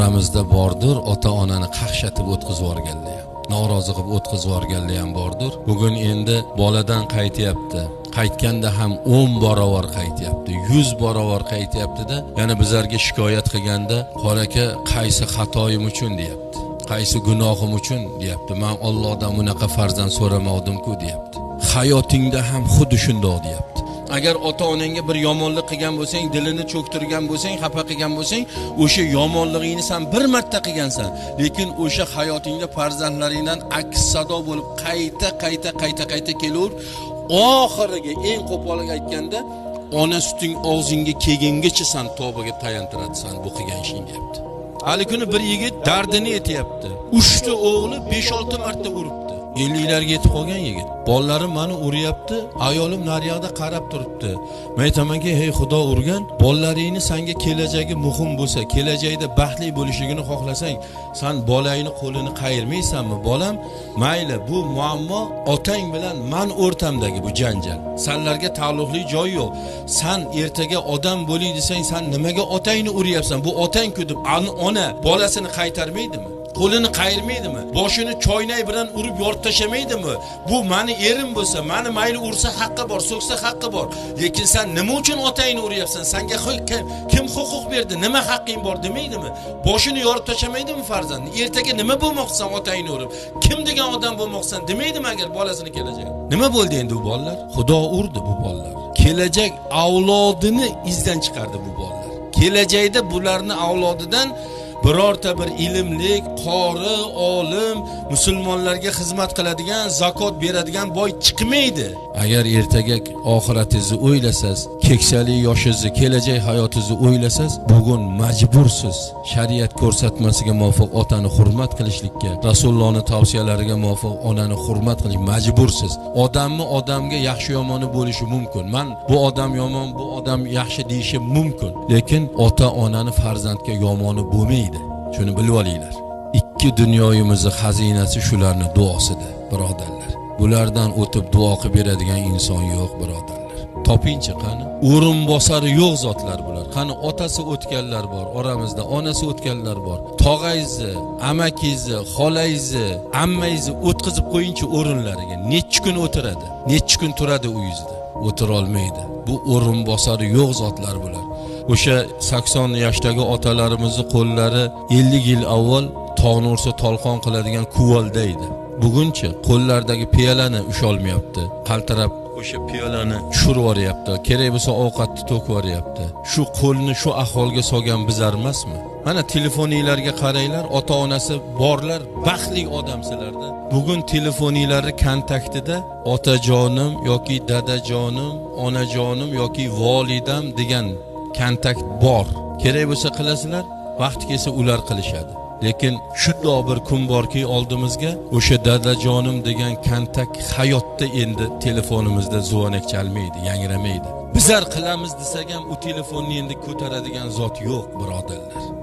oramizda bordir. Ota onani qaqshatib o'tkazib yuborganlar. Ham norozi qilib o'tkazib yuborganlar ham bordir. Bugun endi boladan qaytyapti. Qaytganda ham o'n barobar qaytyapti yuz barobar qaytyaptida. Yana bizlarga shikoyat qilganda qori aka qaysi xatoyim uchun? deyapti. Qaysi gunohim uchun? deyapti. Man ollohdan bunaqa farzand so'ramovdimku deyapti. Hayotingda ham xuddi shundoq deyapti. Agar ota onangga bir yomonlik qilgan bo'lsang dilini cho'ktirgan bo'lsang xafa qilgan bo'lsang o'sha yomonligingni san bir marta qilgansan. Lekin o'sha hayotingda farzandlaringdan aks sado bo'lib qayta qayta qayta qayta kelaverib oxiriga eng qo'polini aytganda ona suting og'zingga kelgungacha san tavbaga tayantiradi san bu qilgan ishing deyapti. Hali kuni bir yigit dardini aytyapti. Uchta o'g'li besh olti marta uribdi. Elliklarga yetib qolgan yigit. Bolalarim mani uryapti ayolim naryoqda qarab turibdi. Man aytamanki hey xudo urgan bolalaringni sanga kelajagi muhim bo'lsa kelajakda baxtli bo'lishligini xohlasang san bolangni qo'lini qayirmaysanmi bolam? Mayli bu muammo otang bilan man o'rtamdagi bu janjal. Sanlarga taalluqli joyi yo'q. San ertaga odam bo'ling desang san nimaga otangni uryapsan? Bu otangku deb ona bolasini qaytarmaydimi? Qo'lini qayirmaydimi? Boshini choynak bilan urib yorib tashlamaydimi bu mani erim bo'lsa mani mayli ursa haqqi bor so'ksa haqqi bor. Lekin san nima uchun otangni uryapsan? Sanga kim- kim huquq berdi? Nima haqqing bor demaydimi? Boshini yorib tashlamaydimi farzandni? Ertaga nima bo'lmoqchisan otangni urib? Kim degan odam bo'lmoqchisan demaydimi agar bolasini kelajagi? Nima bo'ldi endi bu bolalar? Xudo urdi bu bolalar. Kelajak avlodini izdan chiqardi bu bolalar. Kelajakda bularni avlodidan birorta bir ilmlik qori olim musulmonlarga xizmat qiladigan zakot beradigan boy chiqmaydi. Agar ertaga oxiratingizni o'ylasangiz keksalik yoshingizni kelajak hayotingizni o'ylasangiz bugun majbursiz. Shariat ko'rsatmasiga muvofiq otani hurmat qilishlikka rasulullohni tavsiyalariga muvofiq onani hurmat qilish majbursiz. Odamni odamga yaxshi yomoni bo'lishi mumkin. Man bu odam yomon bu odam yaxshi deyishi mumkin. Lekin ota onani farzandga yomoni bo'lmaydi. Shuni bilib olinglar. Ikki dunyoyimizni xazinasi shularni duosida birodarlar. Bulardan o'tib duo qilib beradigan inson yo'q birodar. Topingchi qani? O'rinbosari yo'q zotlar bular. Qani otasi o'tganlar bor oramizda onasi o'tganlar bor. Tog'angizni amakingizni xolangizni ammangizni o'tkazib qo'yingchi o'rinlariga nechi kun o'tiradi? Nechi kun turadi uyingizda o'tirolmaydi. Bu o'rinbosari yo'q zotlar bular. O'sha sakson yoshdagi otalarimizni qo'llari ellik yil avval tog'ni ursa tolqon qiladigan kuvolda edi bugunchi qo'llaridagi piyalani usholmayapti. Qaltirab o'sha piyolani tushirib yuboryapti kerak bo'lsa ovqatni to'kib yuboryapti shu qo'lni shu ahvolga solgan bizlar emasmi? Mana telefoninglarga qaranglar ota onasi borlar baxtli odamsizlarda bugun telefoninglarni kontaktida otajonim yoki dadajonim onajonim yoki volidam degan kontakt bor. Kerak bo'lsa qilasizlar vaqti kelsa ular qilishadi. Lekin shundoq bir kun borki oldimizga o'sha dadajonim degan kontakt hayotda endi telefonimizda zvonak chalmaydi yangramaydi. Bizar qilamiz desak ham u telefonni endi ko'taradigan zot yo'q birodarlar.